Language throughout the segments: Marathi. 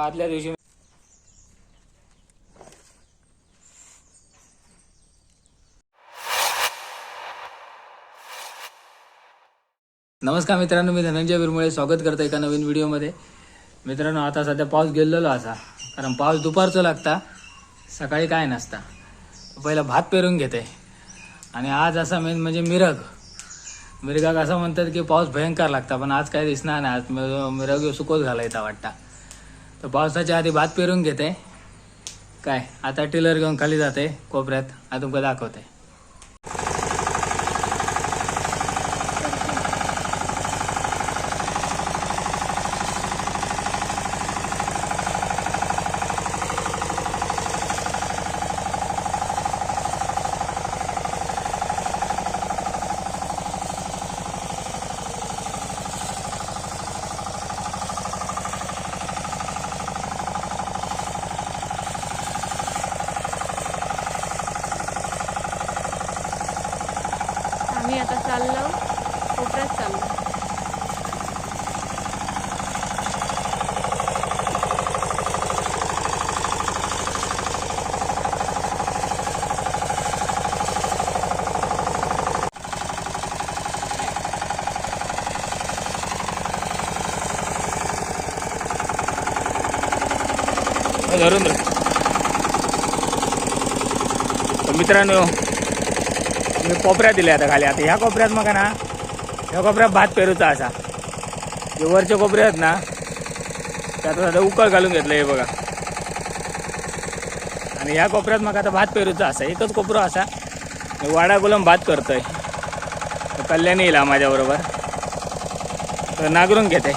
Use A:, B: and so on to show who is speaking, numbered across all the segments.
A: आदल्या दिवशी नमस्कार मित्रांनो मी धनंजय विरमुळे स्वागत करतो एका नवीन व्हिडिओमध्ये. मित्रांनो आता सध्या पाऊस गेलेलो असा कारण पाऊस दुपारचं लागता सकाळी काय नसता पहिला भात पेरून घेते. आणि आज असा मेन म्हणजे मिरग. मिरगाक असं म्हणतात की पाऊस भयंकर लागता पण आज काय दिसणार नाही. आज मिरग- सुकोच घालायचा वाटता. तर पावसाच्या आधी भात पेरून घेते. काय? आता टिलर घेऊन खाली जाते कोपऱ्यात. आता तुमका दाखवते.
B: आम्ही आता चाललो कोपऱ्यात चाललो
A: धरून धर. तर मित्रांनो मी कोपऱ्यात दिले आता खाली. आता ह्या कोपऱ्यात मग ना ह्या कोपऱ्यात भात पेरूचा असा. जे वरचे कोपरे आहेत ना त्यात आता उकळ घालून घेतलं हे बघा. आणि ह्या कोपऱ्यात मग आता भात पेरूचा असा. एकच कोपरो असा मी वाडा गुलम भात करतोय. कल्याणी येईल माझ्याबरोबर. तर नागरून घेते.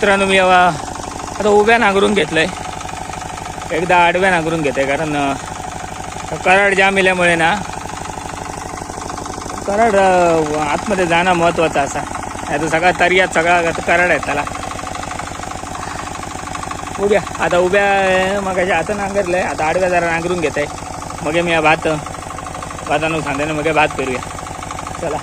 A: मित्रांनो मी आता उभ्या नांगरून घेतलंय. एकदा आडव्या नांगरून घेते कारण कराड जाम इल्यामुळे ना कराड आतमध्ये जाणं महत्त्वाचं असा. नाही तर सगळा तर्यात सगळा कराड आहे त्याला. उभ्या आता उभ्या मग आता नांगरलंय आता आडव्या जरा नांगरून घेते मग मी या भात भातानं सांगते ना मग भात करूया चला.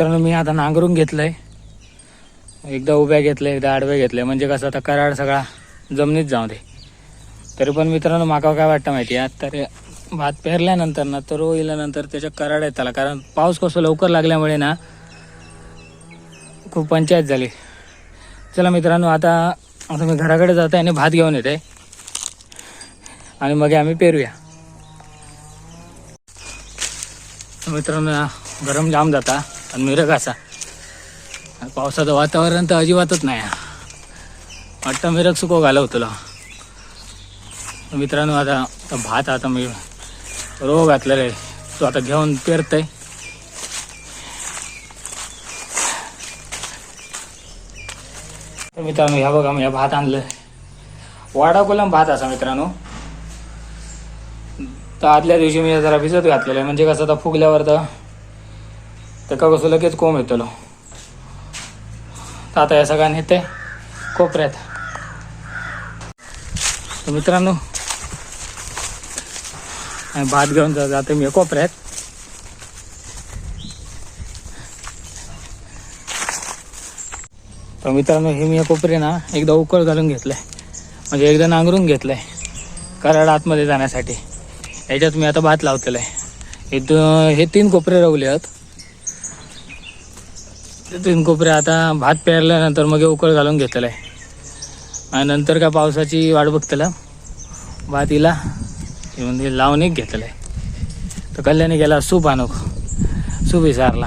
A: मित्रांनो मी आता नांगरून घेतलंय. एकदा उभ्या घेतल्या एकदा आडव्या घेतल्या. म्हणजे कसं आता कराड सगळा जमिनीत जाऊ दे. तरी पण मित्रांनो माका काय वाटतं माहिती आहे? तर भात पेरल्यानंतर ना तर येल्यानंतर त्याच्या कराड आहेत त्याला. कारण पाऊस कसं लवकर लागल्यामुळे ना खूप पंचायत झाली. चला मित्रांनो आता आता मी घराकडे जाते आणि भात घेऊन येते आणि मग आम्ही पेरूया. मित्रांनो गरम जाम जाता. आणि मिरग असा पावसाचं वातावरण तर अजिबातच नाही. वाटतं मिरग सुको घालव तुला. मित्रांनो आता भात आता मी रो घातलेला आहे. तो आता घेऊन पेरतय. तर मित्रांनो ह्या बघा मी ह्या भात आणलं वाडा कोलम भात असा मित्रांनो. तर आदल्या दिवशी मी जरा भिजत घातलेलं आहे. म्हणजे कसं आता फुगल्यावर तर तेका कसं लगेच कोंब येतलो तर आता या सगळ्या नेते कोपऱ्यात. मित्रांनो भात घेऊन जा- जाते मी कोपऱ्यात. तर मित्रांनो हे मी कोपरे ना एकदा उकळ घालून घेतलंय. म्हणजे एकदा नांगरून घेतलं आहे कराड आतमध्ये जाण्यासाठी. याच्यात मी आता भात लावलेला आहे हे हे तीन कोपरे रवले आहेत तीन कोपरे आता भात पेरल्यानंतर मग उकळ घालून घेतलेला आहे. आणि नंतर का पावसाची वाट बघतला भात म्हणजे लावून एक घेतलं आहे. तर कल्याणी गेला सूप आणू सूप विसारला.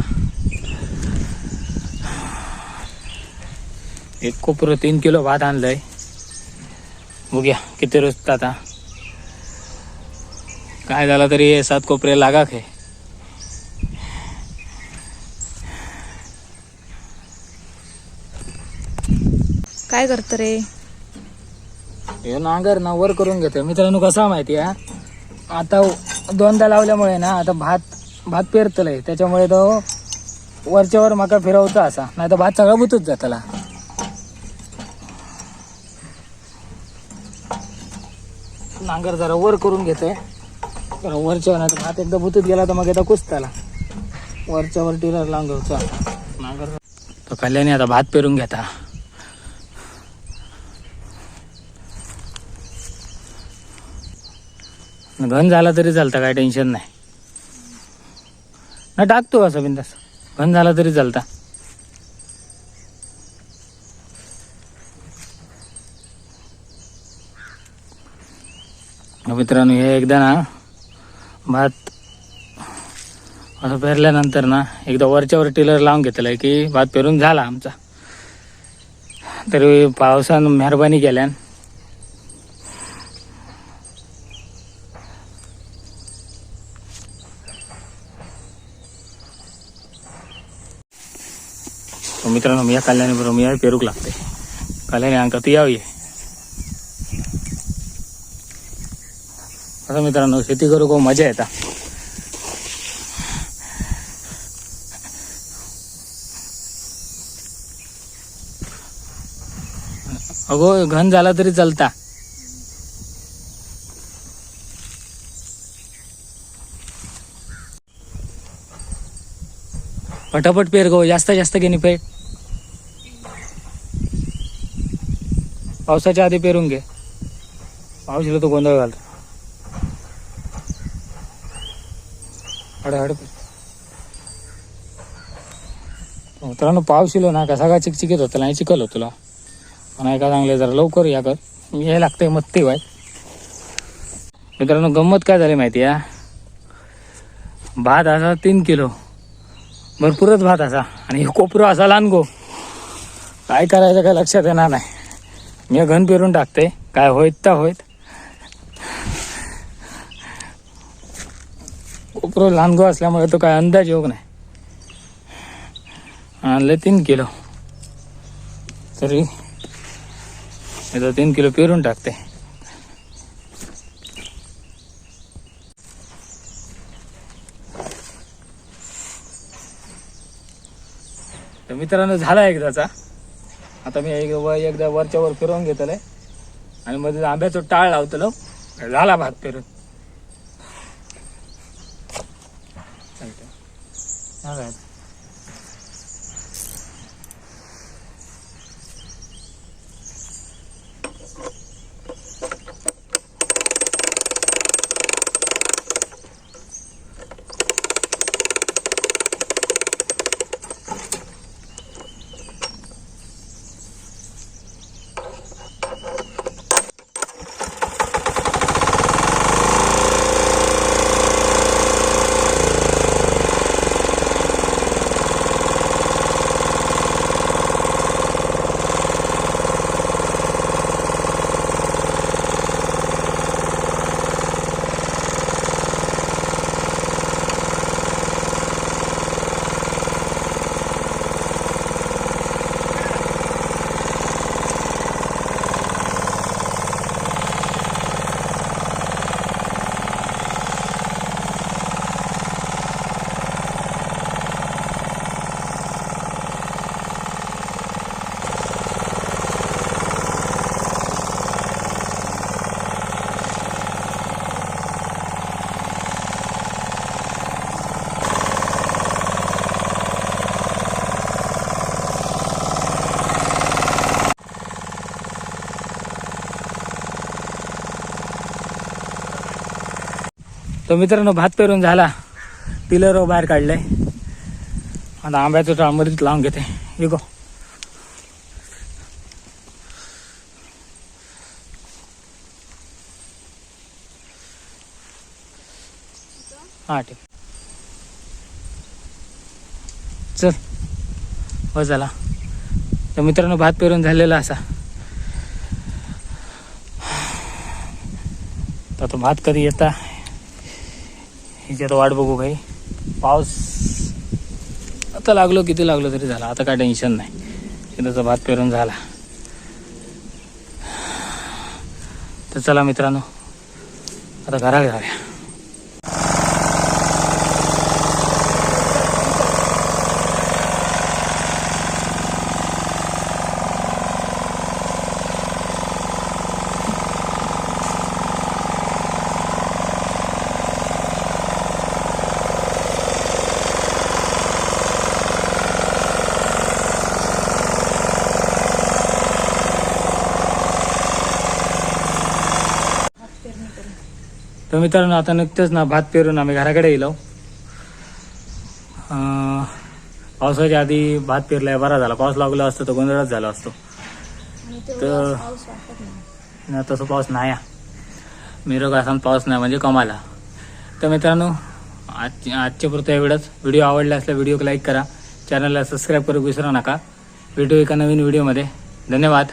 A: एक कोपरं तीन किलो भात आणलंय. बघ्या किती रोजत आता. काय झालं तरी सात कोपरे लागा खे
B: काय करत रे?
A: हे नांगर ना वर करून घेतो. मित्रांनो कसा माहिती आहे? आता दोनदा लावल्यामुळे ना आता भात भात पेरतलंय. त्याच्यामुळे तो वरच्यावर मका फिरवतो असा. नाही तर भात सगळा बुतूच जातला नांगर जरा वर करून घेतोय जरा वरच्यावर नाही तर भात एकदा बुतूत गेला तर मग एकदा कुसताला. वरच्यावर टिलर लावून घ्यायचा नांगर तो कल्याणी आता भात पेरून घेता. घन झाला तरी चालतं काय टेन्शन नाही. ना टाकतो असं बिंदास. घन झाला तरी चालता. मित्रांनो हे एकदा ना भात असं पेरल्यानंतर ना एकदा वरच्यावर टिलर लावून घेतलं आहे की भात पेरून झाला आमचा. तरी पावसानं मेहरबानी केल्यान मित्रांनो मी या कल्याणी बरोबर मी पेरूक लागते. कल्याणी अंक तू यावी. असं मित्रांनो शेती करू खूप मजा येता. अगो घन झाला तरी चालता. पटापट पेर गो जास्त जास्त घेणे पेट पावसाच्या आधी पेरून घे. पाऊस तो गोंधळ घालतो हड हड मित्रांनो पाऊस येलो ना कसा का चिकचिकीत होता नाही चिकल होतो तुला. पण ऐका चांगले जरा लवकर या कर. मी हे लागतंय ते वाय मित्रांनो गंमत काय झाली माहिती आहे भात असा तीन किलो. भरपूरच भात असा. आणि हे असा लहान गो. काय करायचं काय लक्षात येणार नाही. मी घन पेरून टाकते. काय होईत तर होईत. कोपरो लहान गो असल्यामुळे तो काय अंदाज योग नाही. आणले तीन किलो. तरी इथं तीन किलो पेरून टाकते. मित्रांनो झाला एकदाचा. आता मी एक व- एकदा वरच्या वर फिरवून घेतलंय. आणि मध्ये आंब्याचं टाळ लावतलो. झाला भात पेरून. चालतंय. तो मित्रांनो भात पेरून झाला. पिलर हो बाहेर काढलंय. आता आंब्याचं टाळमध्येच लावून घेते. गो हा ठीक. चल. हो झाला. तर मित्रांनो भात पेरून झालेला असा. तर तो भात कधी येता? हिची आता वाट बघू काही. पाऊस आता लागलो किती लागलो तरी झाला. आता काय टेन्शन नाही. त्याचा भात पेरून झाला. तर चला मित्रांनो आता घरात जाऊया तर मित्रांनो आता नुकतेच ना भात पेरून आम्ही घराकडे येलो पावसाच्या आधी भात पेरलाय बरा झाला. पाऊस लागला असतो तर गोंधळच झाला असतो. तर ना तसं पाऊस नाही. मिरग असा पाऊस नाही म्हणजे कमाला. तर मित्रांनो आज आजच्या पुरतं एवढंच व्हिडिओ आवडला असला व्हिडिओ लाईक करा. चॅनलला सबस्क्राईब करू विसरू नका. भेटू एका नवीन व्हिडिओमध्ये. धन्यवाद.